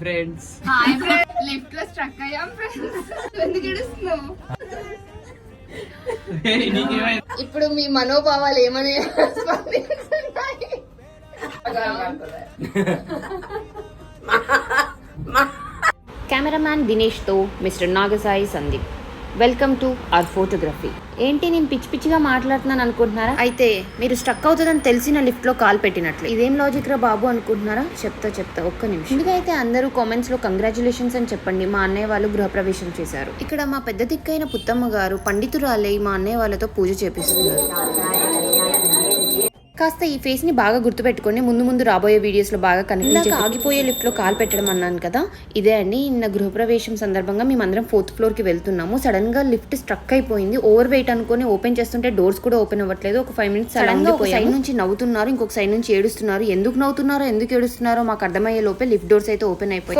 Friends hi friends లిఫ్ట్లో struck అయ్యాం friends ఎందుకు ఏడుస్తున్నావు? ఇప్పుడు మీ మనోభావాలు ఏమని స్పందిస్తున్నాయి? Cameraman దినేష్తో mister Nagasai Sandeep. Welcome to our photography ఏంటి నేను పిచ్చి పిచ్చిగా మాట్లాడుతున్నాను అనుకుంటున్నారా? అయితే మీరు స్ట్రక్ అవుతుందని తెలిసిన లిఫ్ట్లో కాల్ పెట్టినట్లు. ఇదేం లాజిక్ రా బాబు అనుకుంటున్నారా? చెప్తా చెప్తా ఒక్క నిమిషం. ముందుగా అయితే అందరూ కామెంట్స్లో కంగ్రాచులేషన్స్ అని చెప్పండి. మా అన్నయ్య వాళ్ళు గృహప్రవేశం చేశారు. ఇక్కడ మా పెద్ద దిక్కైన పుత్తమ్మ గారు పండితురాలై మా అన్నయ్య వాళ్ళతో పూజ చేపిస్తున్నారు. కాస్త ఈ ఫేస్ని బాగా గుర్తుపెట్టుకోండి ముందు ముందు రాబోయే వీడియోస్లో బాగా కనిపించే ఆగిపోయే లిఫ్ట్లో కాల్ పెట్టడం అన్నాను కదా ఇదే అండి. నిన్న గృహప్రవేశం సందర్భంగా మేమందరం ఫోర్త్ ఫ్లోర్కి వెళ్తున్నాము. సడన్గా లిఫ్ట్ స్ట్రక్ అయిపోయింది. ఓవర్ వెయిట్ అనుకుని ఓపెన్ చేస్తుంటే డోర్స్ కూడా ఓపెన్ అవ్వట్లేదు. ఒక ఫైవ్ మినిట్స్ సడన్గా ఒక సైడ్ నుంచి నవ్వుతున్నారు ఇంకొక సైడ్ నుంచి ఏడుస్తున్నారు. ఎందుకు నవ్వుతున్నారో ఎందుకు ఏడుస్తున్నారో మాకు అర్థమయ్యే లోపే లిఫ్ట్ డోర్స్ అయితే ఓపెన్ అయిపోయి